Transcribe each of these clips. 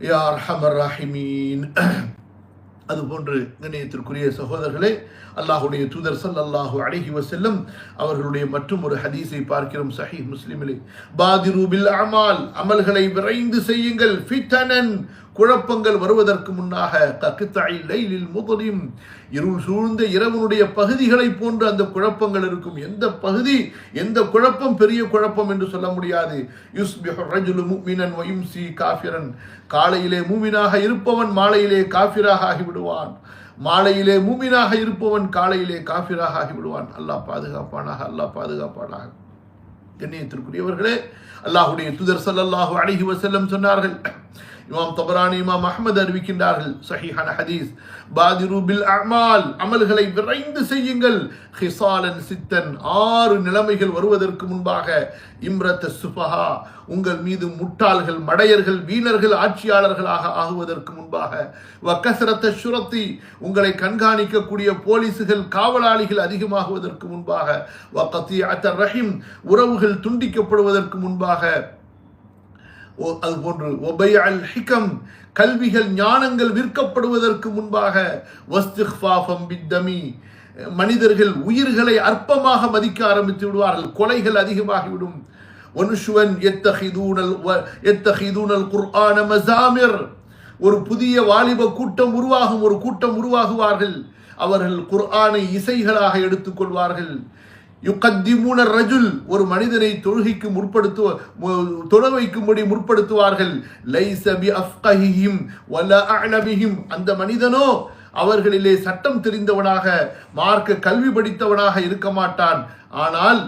யார் ஹமர் ராஹிமீன். அதுபோன்று கண்ணியத்திற்குரிய சகோதரர்களே அல்லாஹுடைய தூதர் ஸல்லல்லாஹு அழகி வசல்லம் அவர்களுடைய மற்றும் ஒரு ஹதீஸை பார்க்கிறோம் சஹி முஸ்லிமிலே. பாதிரூபில் அமால் அமல்களை விரைந்து செய்யுங்கள் ஃபித்தனன் குழப்பங்கள் வருவதற்கு முன்னாக கக்குத்தாய் லைலில் முதலிம் இருள் சூழ்ந்த இரவனுடைய பகுதிகளை போன்று அந்த குழப்பங்கள் இருக்கும். எந்த பகுதி எந்த குழப்பம் பெரிய குழப்பம் என்று சொல்ல முடியாது. ரஜுலு காஃபிரன். காலையிலே மூமினாக இருப்பவன் மாலையிலே காஃபிராக ஆகிவிடுவான். மாலையிலே மூமினாக இருப்பவன் காலையிலே காஃபிராக ஆகிவிடுவான். அல்லாஹ் பாதுகாப்பானாக அல்லாஹ் பாதுகாப்பானாக. கண்ணியத்திற்குரியவர்களே அல்லாஹுடைய துதர் சல்லாஹூ அழகி வசல்லம் சொன்னார்கள் இமாம் தபரானி இமாம் அஹ்மத் அறிவிக்கின்றார்கள். சஹிஹான ஹதீஸ். பாதிரு பில் அமால் அமல்களை விரைந்து செய்யுங்கள். ஹிசாலன் சித்தன் ஆறு நிலைமைகள் வருவதற்கு முன்பாக இம்ரத் சுபஹா உங்கள் மீது முட்டாள்கள் மடையர்கள் வீணர்கள் ஆட்சியாளர்களாக ஆகுவதற்கு முன்பாக வக்கசரத்த சுரத்தி உங்களை கண்காணிக்கக்கூடிய போலீசுகள் காவலாளிகள் அதிகமாகுவதற்கு முன்பாக வக்கத்தி அத்த ரஹிம் உறவுகள் துண்டிக்கப்படுவதற்கு முன்பாக அது போன்று ஒபை அல் ஹிகம் கல்விகள் ஞானங்கள் விற்கப்படுவதற்கு முன்பாக வஸ்துஃபாஃபம் பித்தமி மனிதர்கள் உயிர்களை அற்பமாக மதிக்க ஆரம்பித்து விடுவார்கள் கொலைகள் அதிகமாகிவிடும். ஒனுஷுவன் எத்தஹிதூனல் எத்தஹிதூனல் குர்ஆன மசாமிர் ஒரு புதிய வாலிப கூட்டம் உருவாகும் ஒரு கூட்டம் உருவாகுவார்கள். அவர்கள் குர்ஆனை இசைகளாக எடுத்துக்கொள்வார்கள் யுகத்திமூன ரஜுல் ஒரு மனிதனை தொழுகைக்கு முற்படுத்துவ தொழ வைக்கும்படி முற்படுத்துவார்கள். லைஸ பி அஃப்கஹிஹிம் வல அழபிஹிம் அந்த மனிதனோ அவர்களிலே சட்டம் தெரிந்தவனாக மார்க்க கல்வி படித்தவனாக இருக்க மாட்டான். ஆனால்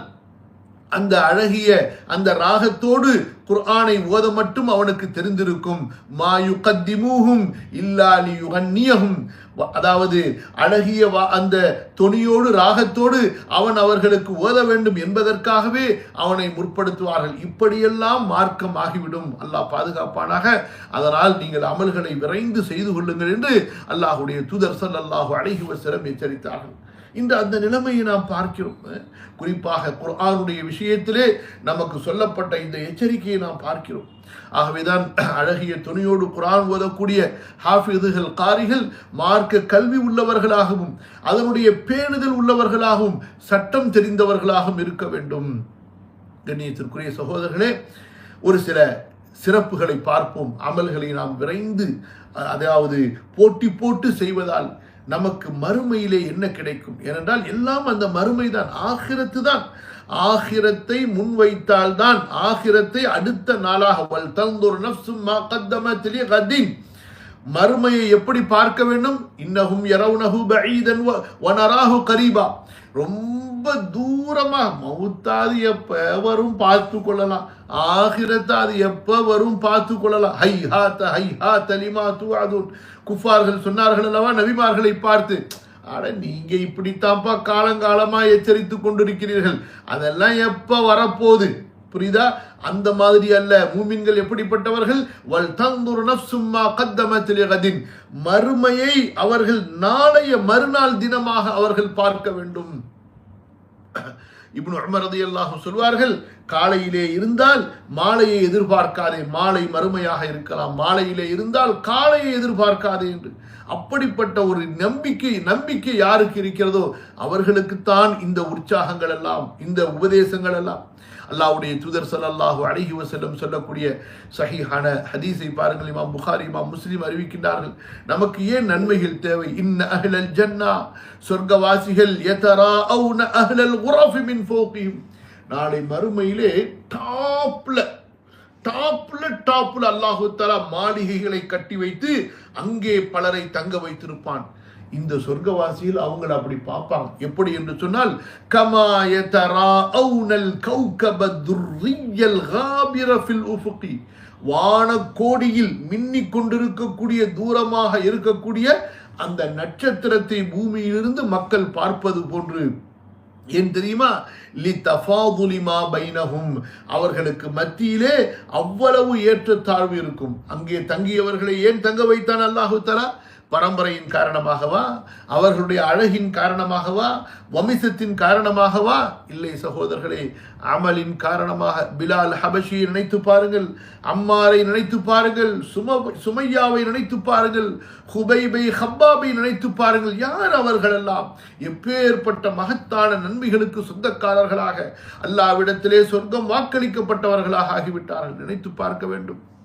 அந்த அழகிய அந்த ராகத்தோடு குர்ஆனை ஓத மட்டும் அவனுக்கு தெரிந்திருக்கும். மாயு கத்திமூஹும் இல்லாலி யுகன்னியகும் அதாவது அழகிய வா- அந்த தொனியோடு ராகத்தோடு அவன் அவர்களுக்கு ஓத வேண்டும் என்பதற்காகவே அவனை முற்படுத்துவார்கள். இப்படியெல்லாம் மார்க்கம் ஆகிவிடும் அல்லாஹ் பாதுகாப்பானாக. அதனால் நீங்கள் அமல்களை விரைந்து செய்து கொள்ளுங்கள் என்று அல்லாஹுடைய தூதர் அல்லாஹு அலைஹி எச்சரித்தார்கள். இன்று அந்த நிலைமையை நாம் பார்க்கிறோம். குறிப்பாக குர்ஆனுடைய விஷயத்திலே நமக்கு சொல்லப்பட்ட இந்த எச்சரிக்கையை நாம் பார்க்கிறோம். ஆகவேதான் அழகிய துணியோடு குரான் ஓதக்கூடிய ஹாஃபிதுகள் காரிகள் மார்க்க கல்வி உள்ளவர்களாகவும் அதனுடைய பேணுதல் உள்ளவர்களாகவும் சட்டம் தெரிந்தவர்களாகவும் இருக்க வேண்டும். கண்ணியத்திற்குரிய சகோதரர்களே ஒரு சில சிறப்புகளை பார்ப்போம். அமல்களை நாம் விரைந்து அதாவது போட்டி போட்டு செய்வதால் நமக்கு மறுமையிலே என்ன கிடைக்கும்? ஏனென்றால் எல்லாம் அந்த மறுமை தான் ஆகிரத்து தான். ஆகிரத்தை முன்வைத்தால் தான் ஆகிரத்தை அடுத்த நாளாக வல் தந்தொரு நப்சும்மா மா கத்தமத் லிகதின் மறுமையை எப்படி பார்க்க வேண்டும்? இன்னகும் யரவுனஹு பஈதன் வ வனராஹு கரீபா. ரொம்ப தூரமா மௌத்தாது எப்ப வரும் பார்த்து கொள்ளலாம். ஆகிரத்து அது எப்ப வரும் பார்த்து கொள்ளலாம். ஹை ஹாத்த ஹை ஹாத் அலிமா தூஆதுன் குஃபார்கள் சொன்னார்கள் அல்லவா? நபிமார்களை பார்த்து ஆனால் நீங்க இப்படித்தான்ப்பா காலங்காலமா எச்சரித்து கொண்டிருக்கிறீர்கள். அதெல்லாம் எப்ப வரப்போகுது? புரியுதா? அந்த மாதிரி அல்ல. மூமின்கள் எப்படிப்பட்டவர்கள்? வல் தந்துரு நப்சும்மா மா மறுமையை அவர்கள் நாளைய மறுநாள் தினமாக அவர்கள் பார்க்க வேண்டும். இப்னு அமரது ரலியல்லாஹு சொல்வார்கள் காலையிலே இருந்தால் மாலையை எதிர்பார்க்காதே மாலை மறுமையாக இருக்கலாம் மாலையிலே இருந்தால் காலையை எதிர்பார்க்காதே என்று. அப்படிப்பட்ட ஒரு நம்பிக்கை நம்பிக்கை யாருக்கு இருக்கிறதோ அவர்களுக்குத்தான் இந்த உற்சாகங்கள் எல்லாம் இந்த உபதேசங்கள் எல்லாம். அல்லாவுடைய தூதர் சல்லாஹு அழகி வஸல்லம் சொல்லக்கூடிய சஹிஹான ஹதீஸை பாருங்கள். இமாம் புகாரி இமாம் முஸ்லீம் அறிவிக்கின்றார்கள் நமக்கு ஏன் நன்மைகள் தேவை? இன்ன அஹ்லல் ஜன்னா. சொர்க்கவாசிகள் யதராஅவுன அஹ்லல் உரஃபி மின் ஃபோகிஹிம் நாளை மறுமையிலே டாப்ல டாப்ல டாப்ல அல்லாஹு மாளிகைகளை கட்டி வைத்து அங்கே பலரை தங்க வைத்திருப்பான். இந்த சொர்க்கவாசியில் அவங்கள அப்படி பார்ப்பாங்க. எப்படி என்று சொன்னால் கமாய தரா அவுனல் கௌகப துர்ரியல் காபிர ஃபில் உஃபுகி. வானக்கோடியில் மின்னிக் கொண்டிருக்கக்கூடிய தூரமாக இருக்கக்கூடிய அந்த நட்சத்திரத்தை பூமியிலிருந்து மக்கள் பார்ப்பது போன்று ஏன் தெரியுமா? லி தஃபாதுலிமா பைனஹும். அவர்களுக்கு மத்தியிலே அவ்வளவு ஏற்றத்தாழ்வு இருக்கும். அங்கே தங்கியவர்களை ஏன் தங்க வைத்தான் அல்லாஹு தலா பரம்பரையின் காரணமாகவா? அவர்களுடைய அழகின் காரணமாகவா? வமிசத்தின் காரணமாகவா? இல்லை சகோதரர்களே அமலின் காரணமாக பிலால் ஹபஷியை நினைத்து பாருங்கள் அம்மாரை நினைத்து பாருங்கள் சும சுமையாவை நினைத்து பாருங்கள் ஹுபைபை ஹப்பாபை நினைத்து பாருங்கள். யார் அவர்களெல்லாம்? எப்பேற்பட்ட மகத்தான நன்மைகளுக்கு சொந்தக்காரர்களாக அல்லாவிடத்திலே சொர்க்கம் வாக்களிக்கப்பட்டவர்களாக ஆகிவிட்டார்கள். நினைத்து பார்க்க வேண்டும்.